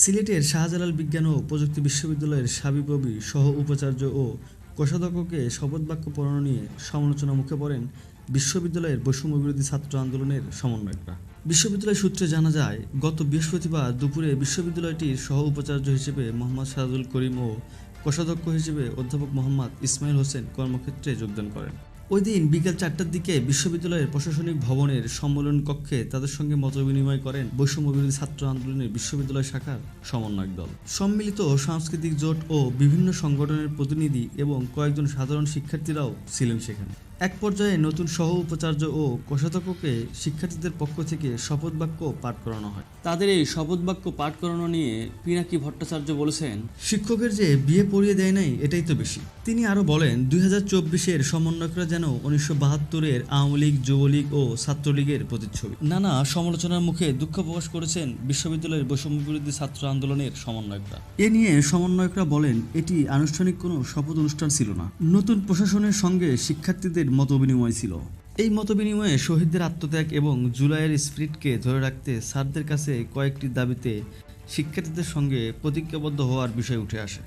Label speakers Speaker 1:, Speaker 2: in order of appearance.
Speaker 1: সিলেটের শাহজালাল বিজ্ঞান ও প্রযুক্তি বিশ্ববিদ্যালয়ের সাবিপ্রবি সহ উপাচার্য ও কোষাধ্যক্ষকে শপথ বাক্য পড়ানো নিয়ে সমালোচনা মুখে পড়েন বিশ্ববিদ্যালয়ের বৈষম্য বিরোধী ছাত্র আন্দোলনের সমন্বয়করা। বিশ্ববিদ্যালয় সূত্রে জানা যায়, গত বৃহস্পতিবার দুপুরে বিশ্ববিদ্যালয়টির সহ উপাচার্য হিসেবে মোহাম্মদ সাজুল করিম ও কোষাধ্যক্ষ হিসেবে অধ্যাপক মোহাম্মদ ইসমাইল হোসেন কর্মক্ষেত্রে যোগদান করেন। ওই দিন বিকেল চারটার দিকে বিশ্ববিদ্যালয়ের প্রশাসনিক ভবনের সম্মেলন কক্ষে তাদের সঙ্গে মত বিনিময় করেন বৈষম্য বিরোধী ছাত্র আন্দোলনের বিশ্ববিদ্যালয় শাখার সমন্বয়ক দল। সম্মিলিত সাংস্কৃতিক জোট ও বিভিন্ন সংগঠনের প্রতিনিধি এবং কয়েকজন সাধারণ শিক্ষার্থীরাও ছিলেন সেখানে। এক পর্যায়ে নতুন সহ উপাচার্য ও কোষাধ্যক্ষকে শিক্ষার্থীদের পক্ষ থেকে শপথ বাক্য পাঠ করানো হয়। তাদের এই শপথ বাক্য পাঠ করানো নিয়ে পিনাকি ভট্টাচার্য বলেছেন, শিক্ষকের যে বিয়ে পড়িয়ে দেয় নাই, এটাই তো বেশি। তিনি আরও বলেন, দুই হাজার চব্বিশের সমন্বয়করা যেন উনিশশো বাহাত্তরের আওয়ামী লীগ, যুবলীগ ও ছাত্রলীগের প্রতিচ্ছবি। নানা সমালোচনার মুখে দুঃখ প্রকাশ করেছেন বিশ্ববিদ্যালয়ের বৈষম্য বিরোধী ছাত্র আন্দোলনের সমন্বয়করা। এ নিয়ে সমন্বয়করা বলেন, এটি আনুষ্ঠানিক কোনো শপথ অনুষ্ঠান ছিল না। নতুন প্রশাসনের সঙ্গে শিক্ষার্থীদের মত বিনিময় ছিল। এই মত বিনিময়ে শহীদদের আত্মত্যাগ এবং জুলাইয়ের স্পিরিটকে ধরে রাখতে স্যারদের কাছে কয়েকটি দাবিতে শিক্ষার্থীদের সঙ্গে প্রতিজ্ঞাবদ্ধ হওয়ার বিষয় উঠে আসে।